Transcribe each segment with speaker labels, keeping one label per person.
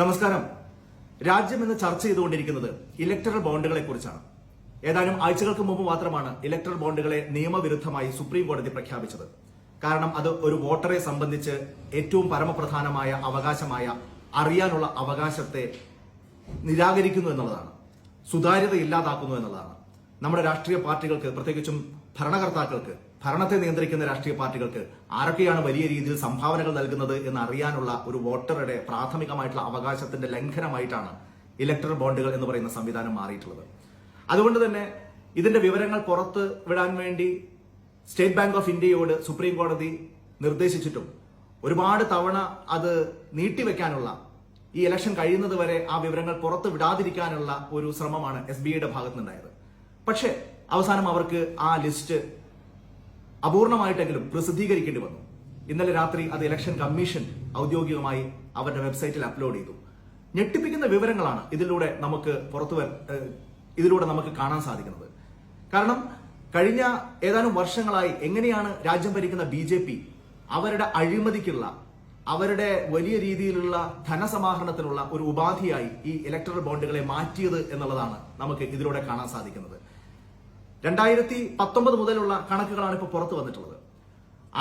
Speaker 1: നമസ്കാരം. രാജ്യം ഇന്ന് ചർച്ച ചെയ്തുകൊണ്ടിരിക്കുന്നത് ഇലക്ടറൽ ബോണ്ടുകളെ കുറിച്ചാണ് ഏതാനും ആഴ്ചകൾക്ക് മുമ്പ് മാത്രമാണ് ഇലക്ടറൽ ബോണ്ടുകളെ നിയമവിരുദ്ധമായി സുപ്രീം കോടതി പ്രഖ്യാപിച്ചത്. കാരണം അത് ഒരു വോട്ടറെ സംബന്ധിച്ച് ഏറ്റവും പരമപ്രധാനമായ അവകാശമായ അറിയാനുള്ള അവകാശത്തെ നിരാകരിക്കുന്നു എന്നുള്ളതാണ്. സുതാര്യത ഇല്ലാതാക്കുന്നു എന്നുള്ളതാണ്. നമ്മുടെ രാഷ്ട്രീയ പാർട്ടികൾക്ക് പ്രത്യേകിച്ചും ഭരണകർത്താക്കൾക്ക് ഭരണത്തെ നിയന്ത്രിക്കുന്ന രാഷ്ട്രീയ പാർട്ടികൾക്ക് ആരൊക്കെയാണ് വലിയ രീതിയിൽ സംഭാവനകൾ നൽകുന്നത് എന്ന് അറിയാനുള്ള ഒരു വോട്ടറുടെ പ്രാഥമികമായിട്ടുള്ള അവകാശത്തിന്റെ ലംഘനമായിട്ടാണ് ഇലക്ട്രൽ ബോണ്ടുകൾ എന്ന് പറയുന്ന സംവിധാനം മാറിയിട്ടുള്ളത്. അതുകൊണ്ട് തന്നെ ഇതിന്റെ വിവരങ്ങൾ പുറത്ത് വിടാൻ വേണ്ടി സ്റ്റേറ്റ് ബാങ്ക് ഓഫ് ഇന്ത്യയോട് സുപ്രീം കോടതി നിർദ്ദേശിച്ചിട്ടും ഒരുപാട് തവണ അത് നീട്ടിവെക്കാനുള്ള ഈ ഇലക്ഷൻ കഴിയുന്നത് വരെ ആ വിവരങ്ങൾ പുറത്ത് വിടാതിരിക്കാനുള്ള ഒരു ശ്രമമാണ് എസ് ബി ഐയുടെ ഭാഗത്തുനിന്നുണ്ടായത്. പക്ഷേ അവസാനം അവർക്ക് ആ ലിസ്റ്റ് അപൂർണമായിട്ടെങ്കിലും പ്രസിദ്ധീകരിക്കേണ്ടി വന്നു. ഇന്നലെ രാത്രി അത് ഇലക്ഷൻ കമ്മീഷൻ ഔദ്യോഗികമായി അവരുടെ വെബ്സൈറ്റിൽ അപ്ലോഡ് ചെയ്തു. ഞെട്ടിപ്പിക്കുന്ന വിവരങ്ങളാണ് ഇതിലൂടെ നമുക്ക് പുറത്തു ഇതിലൂടെ നമുക്ക് കാണാൻ സാധിക്കുന്നത്. കാരണം കഴിഞ്ഞ ഏതാനും വർഷങ്ങളായി എങ്ങനെയാണ് രാജ്യം ഭരിക്കുന്ന ബി ജെ പി അവരുടെ അഴിമതിക്കുള്ള അവരുടെ വലിയ രീതിയിലുള്ള ധനസമാഹരണത്തിനുള്ള ഒരു ഉപാധിയായി ഈ ഇലക്ട്രൽ ബോണ്ടുകളെ മാറ്റിയത് എന്നുള്ളതാണ് നമുക്ക് ഇതിലൂടെ കാണാൻ സാധിക്കുന്നത്. രണ്ടായിരത്തി പത്തൊമ്പത് മുതലുള്ള കണക്കുകളാണ് ഇപ്പോൾ പുറത്തു വന്നിട്ടുള്ളത്.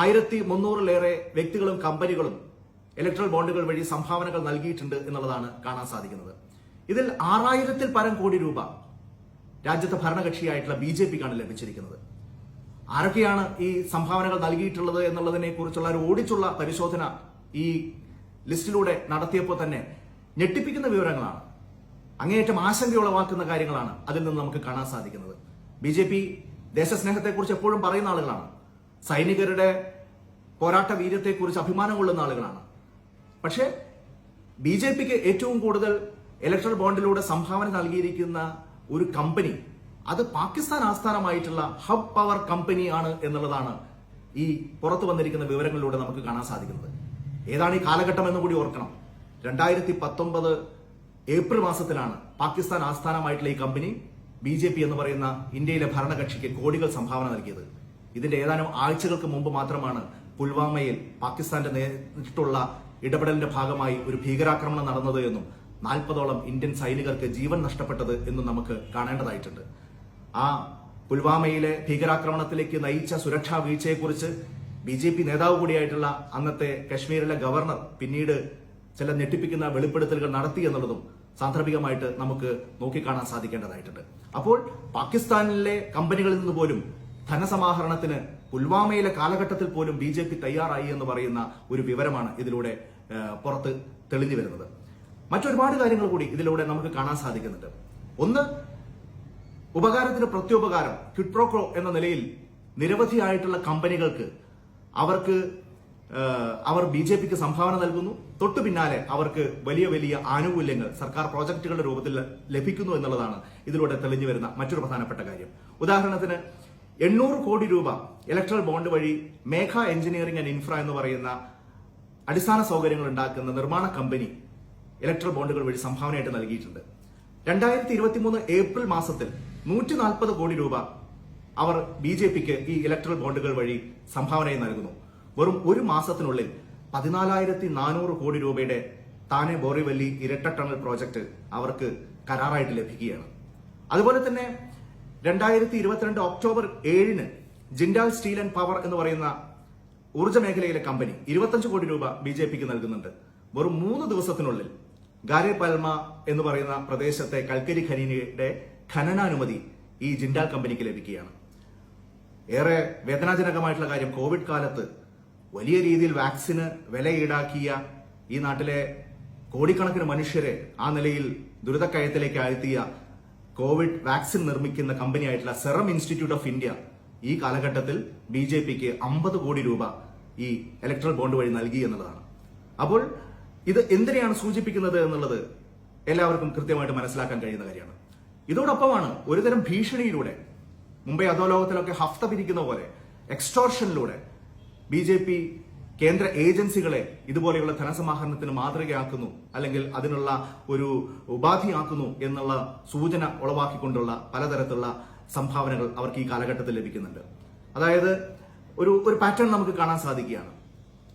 Speaker 1: ആയിരത്തി മുന്നൂറിലേറെ വ്യക്തികളും കമ്പനികളും ഇലക്ട്രൽ ബോണ്ടുകൾ വഴി സംഭാവനകൾ നൽകിയിട്ടുണ്ട് എന്നുള്ളതാണ് കാണാൻ സാധിക്കുന്നത്. ഇതിൽ ആറായിരത്തിൽ പരം കോടി രൂപ രാജ്യത്തെ ഭരണകക്ഷിയായിട്ടുള്ള ബി ജെ പിക്കാണ് ലഭിച്ചിരിക്കുന്നത്. ആരൊക്കെയാണ് ഈ സംഭാവനകൾ നൽകിയിട്ടുള്ളത് എന്നുള്ളതിനെ കുറിച്ചുള്ള ഒരു ഓടിച്ചുള്ള പരിശോധന ഈ ലിസ്റ്റിലൂടെ നടത്തിയപ്പോൾ തന്നെ ഞെട്ടിപ്പിക്കുന്ന വിവരങ്ങളാണ്. അങ്ങേയറ്റം ആശങ്ക ഉളവാക്കുന്ന കാര്യങ്ങളാണ് അതിൽ നിന്ന് നമുക്ക് കാണാൻ സാധിക്കുന്നത്. ബി ജെ പി ദേശസ്നേഹത്തെക്കുറിച്ച് എപ്പോഴും പറയുന്ന ആളുകളാണ്. സൈനികരുടെ പോരാട്ട വീര്യത്തെക്കുറിച്ച് അഭിമാനം കൊള്ളുന്ന ആളുകളാണ്. പക്ഷേ ബി ജെ പിക്ക് ഏറ്റവും കൂടുതൽ ഇലക്ട്രൽ ബോണ്ടിലൂടെ സംഭാവന നൽകിയിരിക്കുന്ന ഒരു കമ്പനി അത് പാകിസ്ഥാൻ ആസ്ഥാനമായിട്ടുള്ള ഹബ് പവർ കമ്പനി ആണ് എന്നുള്ളതാണ് ഈ പുറത്തു വന്നിരിക്കുന്ന വിവരങ്ങളിലൂടെ നമുക്ക് കാണാൻ സാധിക്കുന്നത്. ഏതാണ് ഈ കാലഘട്ടം എന്ന് കൂടി ഓർക്കണം. രണ്ടായിരത്തി പത്തൊമ്പത് ഏപ്രിൽ മാസത്തിലാണ് പാകിസ്ഥാൻ ആസ്ഥാനമായിട്ടുള്ള ഈ കമ്പനി ബി ജെ പി എന്ന് പറയുന്ന ഇന്ത്യയിലെ ഭരണകക്ഷിക്ക് കോടികൾ സംഭാവന നൽകിയത്. ഇതിന്റെ ഏതാനും ആഴ്ചകൾക്ക് മുമ്പ് മാത്രമാണ് പുൽവാമയിൽ പാകിസ്ഥാന്റെ നേരിട്ടുള്ള ഇടപെടലിന്റെ ഭാഗമായി ഒരു ഭീകരാക്രമണം നടന്നത് എന്നും നാൽപ്പതോളം ഇന്ത്യൻ സൈനികർക്ക് ജീവൻ നഷ്ടപ്പെട്ടത് എന്നും നമുക്ക് കാണേണ്ടതായിട്ടുണ്ട്. ആ പുൽവാമയിലെ ഭീകരാക്രമണത്തിലേക്ക് നയിച്ച സുരക്ഷാ വീഴ്ചയെക്കുറിച്ച് ബി ജെ പി നേതാവ് കൂടിയായിട്ടുള്ള അന്നത്തെ കശ്മീരിലെ ഗവർണർ പിന്നീട് ചില ഞെട്ടിപ്പിക്കുന്ന വെളിപ്പെടുത്തലുകൾ നടത്തി എന്നുള്ളതും സാന്ദർഭികമായിട്ട് നമുക്ക് നോക്കിക്കാണാൻ സാധിക്കേണ്ടതായിട്ടുണ്ട്. അപ്പോൾ പാകിസ്ഥാനിലെ കമ്പനികളിൽ നിന്ന് പോലും ധനസമാഹരണത്തിന് പുൽവാമയിലെ കാലഘട്ടത്തിൽ പോലും ബി ജെ പി തയ്യാറായി എന്ന് പറയുന്ന ഒരു വിവരമാണ് ഇതിലൂടെ പുറത്ത് തെളിഞ്ഞു വരുന്നത്. മറ്റൊരുപാട് കാര്യങ്ങൾ കൂടി ഇതിലൂടെ നമുക്ക് കാണാൻ സാധിക്കുന്നുണ്ട്. ഒന്ന് ഉപകാരത്തിന് പ്രത്യുപകാരം ക്വിട്രോക്രോ എന്ന നിലയിൽ നിരവധിയായിട്ടുള്ള കമ്പനികൾക്ക് അവർക്ക് അവർ ബി ജെ പിക്ക് സംഭാവന നൽകുന്നു. തൊട്ടു പിന്നാലെ അവർക്ക് വലിയ വലിയ ആനുകൂല്യങ്ങൾ സർക്കാർ പ്രോജക്റ്റുകളുടെ രൂപത്തിൽ ലഭിക്കുന്നു എന്നുള്ളതാണ് ഇതിലൂടെ തെളിഞ്ഞു വരുന്ന മറ്റൊരു പ്രധാനപ്പെട്ട കാര്യം. ഉദാഹരണത്തിന് എണ്ണൂറ് കോടി രൂപ ഇലക്ട്രൽ ബോണ്ട് വഴി മേഘ എഞ്ചിനീയറിംഗ് ആൻഡ് ഇൻഫ്ര എന്ന് പറയുന്ന അടിസ്ഥാന സൗകര്യങ്ങൾ ഉണ്ടാക്കുന്ന നിർമ്മാണ കമ്പനി ഇലക്ട്രൽ ബോണ്ടുകൾ വഴി സംഭാവനയായിട്ട് നൽകിയിട്ടുണ്ട്. രണ്ടായിരത്തി ഇരുപത്തി മൂന്ന് ഏപ്രിൽ മാസത്തിൽ നൂറ്റി നാൽപ്പത് കോടി രൂപ അവർ ബി ജെ പിക്ക് ഈ ഇലക്ട്രൽ ബോണ്ടുകൾ വഴി സംഭാവനയായി നൽകുന്നു. വെറും ഒരു മാസത്തിനുള്ളിൽ പതിനാലായിരത്തി നാനൂറ് കോടി രൂപയുടെ താനെ ബോറിവല്ലി ഇരട്ട ടണൽ പ്രോജക്ട് അവർക്ക് കരാറായിട്ട് ലഭിക്കുകയാണ്. അതുപോലെ തന്നെ രണ്ടായിരത്തി ഇരുപത്തിരണ്ട് ഒക്ടോബർ ഏഴിന് ജിൻഡാൽ സ്റ്റീൽ ആൻഡ് പവർ എന്ന് പറയുന്ന ഊർജ മേഖലയിലെ കമ്പനി ഇരുപത്തഞ്ച് കോടി രൂപ ബി ജെ പിക്ക് നൽകുന്നുണ്ട്. വെറും മൂന്ന് ദിവസത്തിനുള്ളിൽ ഗാരെ പൽമ എന്ന് പറയുന്ന പ്രദേശത്തെ കൽക്കരി ഖനിയുടെ ഖനനാനുമതി ഈ ജിൻഡാൽ കമ്പനിക്ക് ലഭിക്കുകയാണ്. ഏറെ വേദനാജനകമായിട്ടുള്ള കാര്യം കോവിഡ് കാലത്ത് വലിയ രീതിയിൽ വാക്സിന് വില ഈടാക്കിയ ഈ നാട്ടിലെ കോടിക്കണക്കിന് മനുഷ്യരെ ആ നിലയിൽ ദുരിതക്കയത്തിലേക്ക് ആഴ്ത്തിയ കോവിഡ് വാക്സിൻ നിർമ്മിക്കുന്ന കമ്പനിയായിട്ടുള്ള സെറം ഇൻസ്റ്റിറ്റ്യൂട്ട് ഓഫ് ഇന്ത്യ ഈ കാലഘട്ടത്തിൽ ബി ജെ പിക്ക് അമ്പത് കോടി രൂപ ഈ ഇലക്ട്രൽ ബോണ്ട് വഴി നൽകി എന്നുള്ളതാണ്. അപ്പോൾ ഇത് എന്തിനെയാണ് സൂചിപ്പിക്കുന്നത് എന്നുള്ളത് എല്ലാവർക്കും കൃത്യമായിട്ട് മനസ്സിലാക്കാൻ കഴിയുന്ന കാര്യമാണ്. ഇതോടൊപ്പമാണ് ഒരുതരം ഭീഷണിയിലൂടെ മുംബൈ അധോലോകത്തിലൊക്കെ ഹഫ്ത പിരിക്കുന്ന പോലെ എക്സ്റ്റോർഷനിലൂടെ ബി ജെ പി കേന്ദ്ര ഏജൻസികളെ ഇതുപോലെയുള്ള ധനസമാഹരണത്തിന് മാതൃകയാക്കുന്നു അല്ലെങ്കിൽ അതിനുള്ള ഒരു ഉപാധിയാക്കുന്നു എന്നുള്ള സൂചന ഉളവാക്കിക്കൊണ്ടുള്ള പലതരത്തിലുള്ള സംഭാവനകൾ അവർക്ക് ഈ കാലഘട്ടത്തിൽ ലഭിക്കുന്നുണ്ട്. അതായത് ഒരു ഒരു പാറ്റേൺ നമുക്ക് കാണാൻ സാധിക്കുകയാണ്.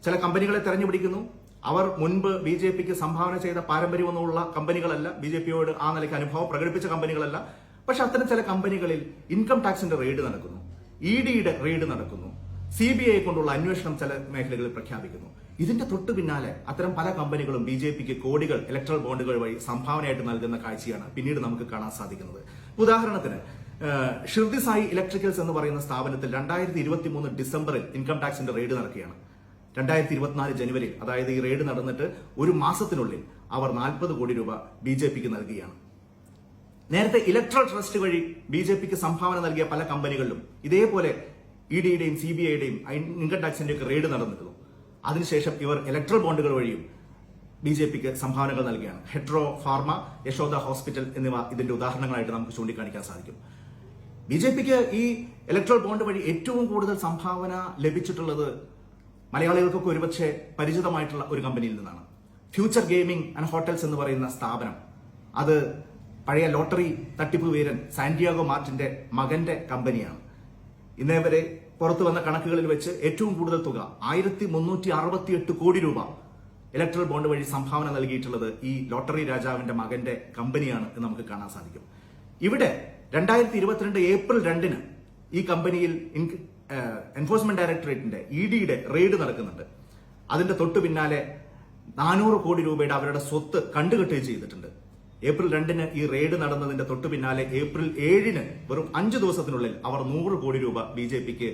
Speaker 1: ചില കമ്പനികളെ തെരഞ്ഞുപിടിക്കുന്നു. അവർ മുൻപ് ബി ജെ പിക്ക് സംഭാവന ചെയ്ത പാരമ്പര്യമൊന്നുമുള്ള കമ്പനികളല്ല. ബി ജെ പിയോട് ആ നിലയ്ക്ക് അനുഭവം പ്രകടിപ്പിച്ച കമ്പനികളല്ല. പക്ഷെ അത്തരം ചില കമ്പനികളിൽ ഇൻകം ടാക്സിന്റെ റെയ്ഡ് നടക്കുന്നു. ഇ ഡിയുടെ റെയ്ഡ് നടക്കുന്നു. സി ബി ഐ കൊണ്ടുള്ള അന്വേഷണം ചില മേഖലകളിൽ പ്രഖ്യാപിക്കുന്നു. ഇതിന്റെ തൊട്ടു പിന്നാലെ അത്തരം പല കമ്പനികളും ബി ജെ പിക്ക് കോടികൾ ഇലക്ട്രൽ ബോണ്ടുകൾ വഴി സംഭാവനയായിട്ട് നൽകുന്ന കാഴ്ചയാണ് പിന്നീട് നമുക്ക് കാണാൻ സാധിക്കുന്നത്. ഉദാഹരണത്തിന് ഷിർദി സായി ഇലക്ട്രിക്കൽസ് എന്ന് പറയുന്ന സ്ഥാപനത്തിൽ രണ്ടായിരത്തി ഇരുപത്തി മൂന്ന് ഡിസംബറിൽ ഇൻകം ടാക്സിന്റെ റെയ്ഡ് നടക്കുകയാണ്. രണ്ടായിരത്തി ഇരുപത്തിനാല് ജനുവരിയിൽ അതായത് ഈ റെയ്ഡ് നടന്നിട്ട് ഒരു മാസത്തിനുള്ളിൽ അവർ നാൽപ്പത് കോടി രൂപ ബി ജെ പിക്ക് നൽകുകയാണ്. നേരത്തെ ഇലക്ട്രൽ ട്രസ്റ്റ് വഴി ബി ജെ പിക്ക് സംഭാവന നൽകിയ പല കമ്പനികളിലും ഇതേപോലെ ഇ ഡിയുടെയും സി ബി ഐയുടെയും ഇൻകം ടാക്സിന്റെ ഒക്കെ റെയ്ഡ് നടന്നിരുന്നു. അതിനുശേഷം ഇവർ ഇലക്ട്രൽ ബോണ്ടുകൾ വഴിയും ബി ജെ പിക്ക് സംഭാവനകൾ നൽകുകയാണ്. ഹെട്രോ ഫാർമ യശോദ ഹോസ്പിറ്റൽ എന്നിവ ഇതിന്റെ ഉദാഹരണങ്ങളായിട്ട് നമുക്ക് ചൂണ്ടിക്കാണിക്കാൻ സാധിക്കും. ബി ജെ പിക്ക് ഈ ഇലക്ട്രൽ ബോണ്ട് വഴി ഏറ്റവും കൂടുതൽ സംഭാവന ലഭിച്ചിട്ടുള്ളത് മലയാളികൾക്കൊക്കെ ഒരുപക്ഷെ പരിചിതമായിട്ടുള്ള ഒരു കമ്പനിയിൽ നിന്നാണ്. ഫ്യൂച്ചർ ഗെയിമിംഗ് ആൻഡ് ഹോട്ടൽസ് എന്ന് പറയുന്ന സ്ഥാപനം. അത് പഴയ ലോട്ടറി തട്ടിപ്പ് വീരൻ സാന്റിയാഗോ മാർട്ടിന്റെ മകന്റെ കമ്പനിയാണ്. ഇന്നേ വരെ പുറത്തു വന്ന കണക്കുകളിൽ വെച്ച് ഏറ്റവും കൂടുതൽ തുക ആയിരത്തി മുന്നൂറ്റി അറുപത്തിയെട്ട് കോടി രൂപ ഇലക്ട്രൽ ബോണ്ട് വഴി സംഭാവന നൽകിയിട്ടുള്ളത് ഈ ലോട്ടറി രാജാവിന്റെ മകന്റെ കമ്പനിയാണ് എന്ന് നമുക്ക് കാണാൻ സാധിക്കും. ഇവിടെ രണ്ടായിരത്തി ഇരുപത്തിരണ്ട് ഏപ്രിൽ രണ്ടിന് ഈ കമ്പനിയിൽ എൻഫോഴ്സ്മെന്റ് ഡയറക്ടറേറ്റിന്റെ ഇ ഡിയുടെ റെയ്ഡ് നടക്കുന്നുണ്ട്. അതിന്റെ തൊട്ടു പിന്നാലെ നാനൂറ് കോടി രൂപയുടെ അവരുടെ സ്വത്ത് കണ്ടുകെട്ടുകയും ചെയ്തിട്ടുണ്ട്. ഏപ്രിൽ രണ്ടിന് ഈ റെയ്ഡ് നടന്നതിന്റെ തൊട്ടു പിന്നാലെ ഏപ്രിൽ ഏഴിന് വെറും അഞ്ച് ദിവസത്തിനുള്ളിൽ അവർ നൂറ് കോടി രൂപ ബി ജെ പിക്ക്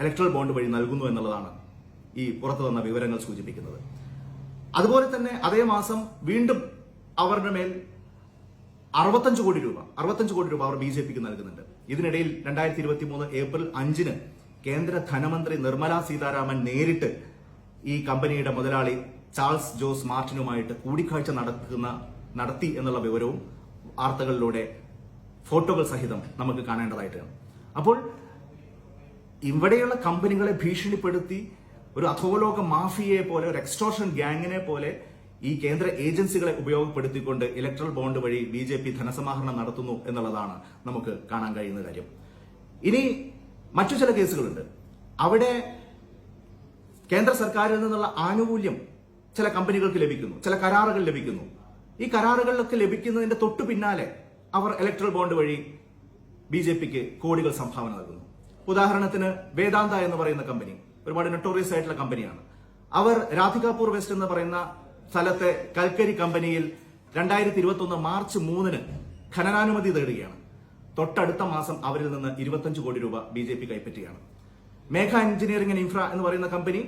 Speaker 1: ഇലക്ട്രൽ ബോണ്ട് വഴി നൽകുന്നു എന്നുള്ളതാണ് ഈ പുറത്തു തന്ന വിവരങ്ങൾ സൂചിപ്പിക്കുന്നത്. അതുപോലെ തന്നെ അതേ മാസം വീണ്ടും അവരുടെ മേൽ അറുപത്തഞ്ച് കോടി രൂപ അറുപത്തഞ്ച് കോടി രൂപ അവർ ബി ജെ പിക്ക് നൽകുന്നുണ്ട്. ഇതിനിടയിൽ രണ്ടായിരത്തി ഇരുപത്തി മൂന്ന് ഏപ്രിൽ അഞ്ചിന് കേന്ദ്ര ധനമന്ത്രി നിർമ്മല സീതാരാമൻ നേരിട്ട് ഈ കമ്പനിയുടെ മുതലാളി ചാൾസ് ജോസ് മാർട്ടിനുമായിട്ട് കൂടിക്കാഴ്ച നടത്തുന്ന നടത്തി എന്നുള്ള വിവരവും വാർത്തകളിലൂടെ ഫോട്ടോകൾ സഹിതം നമുക്ക് കാണേണ്ടതായിട്ടാണ് അപ്പോൾ ഇവിടെയുള്ള കമ്പനികളെ ഭീഷണിപ്പെടുത്തി ഒരു അധോലോക മാഫിയയെ പോലെ ഒരു എക്സ്ട്രോഷൻ ഗ്യാങ്ങിനെ പോലെ ഈ കേന്ദ്ര ഏജൻസികളെ ഉപയോഗപ്പെടുത്തിക്കൊണ്ട് ഇലക്ട്രൽ ബോണ്ട് വഴി ബി ജെ പി ധനസമാഹരണം നടത്തുന്നു എന്നുള്ളതാണ് നമുക്ക് കാണാൻ കഴിയുന്ന കാര്യം. ഇനി മറ്റു ചില കേസുകളുണ്ട്. അവിടെ കേന്ദ്ര സർക്കാരിൽ നിന്നുള്ള ആനുകൂല്യം ചില കമ്പനികൾക്ക് ലഭിക്കുന്നു ചില കരാറുകൾ ലഭിക്കുന്നു. ഈ കരാറുകളിലൊക്കെ ലഭിക്കുന്നതിന്റെ തൊട്ടു പിന്നാലെ അവർ ഇലക്ട്രൽ ബോണ്ട് വഴി ബി ജെ പിക്ക് കോടികൾ സംഭാവന നൽകുന്നു. ഉദാഹരണത്തിന് വേദാന്ത എന്ന് പറയുന്ന കമ്പനി ഒരുപാട് നൊട്ടോറിയസ് ആയിട്ടുള്ള കമ്പനിയാണ് അവർ രാധികാപൂർ വെസ്റ്റ് എന്ന് പറയുന്ന സ്ഥലത്തെ കൽക്കരി കമ്പനിയിൽ രണ്ടായിരത്തി ഇരുപത്തി ഒന്ന് മാർച്ച് മൂന്നിന് ഖനനാനുമതി തേടുകയാണ്. തൊട്ടടുത്ത മാസം അവരിൽ നിന്ന് ഇരുപത്തഞ്ച് കോടി രൂപ ബി ജെ പി കൈപ്പറ്റുകയാണ്. മേഘ എഞ്ചിനീയറിംഗ് ആൻഡ് ഇൻഫ്ര എന്ന് പറയുന്ന കമ്പനി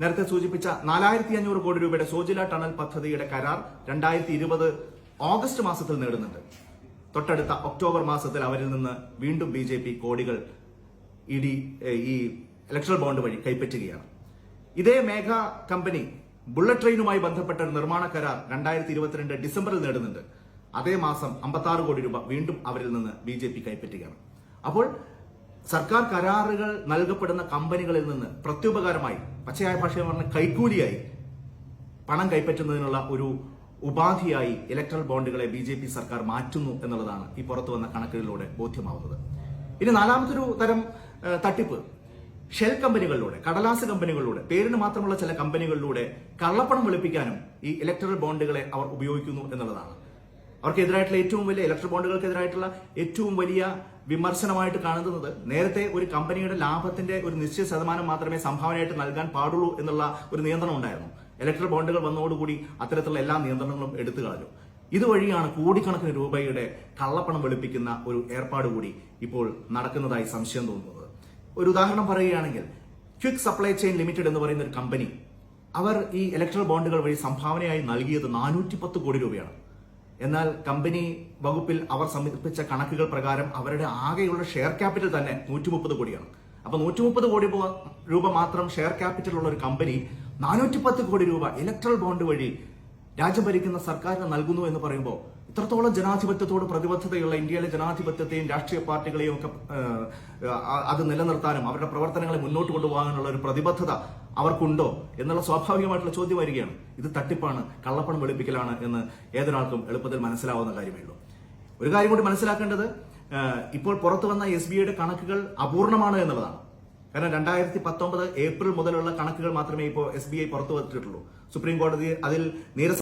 Speaker 1: നേരത്തെ സൂചിപ്പിച്ച നാലായിരത്തി അഞ്ഞൂറ് കോടി രൂപയുടെ സോജില ടണൽ പദ്ധതിയുടെ കരാർ രണ്ടായിരത്തി ഇരുപത് ഓഗസ്റ്റ് മാസത്തിൽ നേടുന്നുണ്ട്. തൊട്ടടുത്ത ഒക്ടോബർ മാസത്തിൽ അവരിൽ നിന്ന് വീണ്ടും ബി ജെ പി കോടികൾ ഇടി ഈ ഇലക്ട്രൽ ബോണ്ട് വഴി കൈപ്പറ്റുകയാണ്. ഇതേ മേഘ കമ്പനി ബുള്ളറ്റ് ട്രെയിനുമായി ബന്ധപ്പെട്ട നിർമ്മാണ കരാർ രണ്ടായിരത്തി ഇരുപത്തിരണ്ട് ഡിസംബറിൽ നേടുന്നുണ്ട്. അതേ മാസം അമ്പത്തി കോടി രൂപ വീണ്ടും അവരിൽ നിന്ന് ബി കൈപ്പറ്റുകയാണ്. അപ്പോൾ സർക്കാർ കരാറുകൾ നൽകപ്പെടുന്ന കമ്പനികളിൽ നിന്ന് പ്രത്യുപകാരമായി പച്ചയായ ഭാഷയിൽ പറഞ്ഞ കൈക്കൂലിയായി പണം കൈപ്പറ്റുന്നതിനുള്ള ഒരു ഉപാധിയായി ഇലക്ട്രൽ ബോണ്ടുകളെ ബി ജെ പി സർക്കാർ മാറ്റുന്നു എന്നുള്ളതാണ് ഈ പുറത്തു വന്ന കണക്കുകളിലൂടെ ബോധ്യമാവുന്നത്. ഇനി നാലാമതൊരു തരം തട്ടിപ്പ്. ഷെൽ കമ്പനികളിലൂടെ കടലാസ് കമ്പനികളിലൂടെ പേരിന് മാത്രമുള്ള ചില കമ്പനികളിലൂടെ കള്ളപ്പണം വെളുപ്പിക്കാനും ഈ ഇലക്ട്രൽ ബോണ്ടുകളെ അവർ ഉപയോഗിക്കുന്നു എന്നുള്ളതാണ്. അവർക്കെതിരായിട്ടുള്ള ഏറ്റവും വലിയ ഇലക്ട്രിക് ബോണ്ടുകൾക്കെതിരായിട്ടുള്ള ഏറ്റവും വലിയ വിമർശനമായിട്ട് കാണുന്നത് നേരത്തെ ഒരു കമ്പനിയുടെ ലാഭത്തിന്റെ ഒരു നിശ്ചിത ശതമാനം മാത്രമേ സംഭാവനയായിട്ട് നൽകാൻ പാടുള്ളൂ എന്നുള്ള ഒരു നിയന്ത്രണം ഉണ്ടായിരുന്നു. ഇലക്ട്രിക് ബോണ്ടുകൾ വന്നതോടുകൂടി അത്തരത്തിലുള്ള എല്ലാ നിയന്ത്രണങ്ങളും എടുത്തു കളഞ്ഞു. ഇതുവഴിയാണ് കോടിക്കണക്കിന് രൂപയുടെ കള്ളപ്പണം വെളുപ്പിക്കുന്ന ഒരു ഏർപ്പാട് കൂടി ഇപ്പോൾ നടക്കുന്നതായി സംശയം തോന്നുന്നത്. ഒരു ഉദാഹരണം പറയുകയാണെങ്കിൽ ക്വിക്ക് സപ്ലൈ ചെയിൻ ലിമിറ്റഡ് എന്ന് പറയുന്ന ഒരു കമ്പനി അവർ ഈ ഇലക്ട്രൽ ബോണ്ടുകൾ വഴി സംഭാവനയായി നൽകിയത് നാനൂറ്റി കോടി രൂപയാണ്. എന്നാൽ കമ്പനി വകുപ്പിൽ അവർ സമർപ്പിച്ച കണക്കുകൾ പ്രകാരം അവരുടെ ആകെയുള്ള ഷെയർ ക്യാപിറ്റൽ തന്നെ നൂറ്റി മുപ്പത് കോടിയാണ്. അപ്പൊ നൂറ്റി മുപ്പത് കോടി രൂപ മാത്രം ഷെയർ ക്യാപിറ്റൽ ഉള്ള ഒരു കമ്പനി നാനൂറ്റി പത്ത് കോടി രൂപ ഇലക്ട്രൽ ബോണ്ട് വഴി രാജ്യം ഭരിക്കുന്ന സർക്കാരിന് നൽകുന്നു എന്ന് പറയുമ്പോൾ ഇത്രത്തോളം ജനാധിപത്യത്തോട് പ്രതിബദ്ധതയുള്ള ഇന്ത്യയിലെ ജനാധിപത്യത്തെയും രാഷ്ട്രീയ പാർട്ടികളെയും ഒക്കെ അത് നിലനിർത്താനും അവരുടെ പ്രവർത്തനങ്ങളെ മുന്നോട്ട് കൊണ്ടുപോകാനുള്ള ഒരു പ്രതിബദ്ധത അവർക്കുണ്ടോ എന്നുള്ള സ്വാഭാവികമായിട്ടുള്ള ചോദ്യം വരികയാണ്. ഇത് തട്ടിപ്പാണ് കള്ളപ്പണം വെളുപ്പിക്കലാണ് എന്ന് ഏതൊരാൾക്കും എളുപ്പത്തിൽ മനസ്സിലാവുന്ന കാര്യമേ ഉള്ളൂ. ഒരു കാര്യം കൂടി മനസ്സിലാക്കേണ്ടത് ഇപ്പോൾ പുറത്തു വന്ന എസ് ബി ഐയുടെ കണക്കുകൾ അപൂർണമാണ് എന്നുള്ളതാണ്. കാരണം രണ്ടായിരത്തി പത്തൊമ്പത് ഏപ്രിൽ മുതലുള്ള കണക്കുകൾ മാത്രമേ ഇപ്പോൾ എസ് ബി ഐ പുറത്തു പുറത്തുവിട്ടിട്ടുള്ളൂ സുപ്രീം കോടതി അതിൽ നീരസ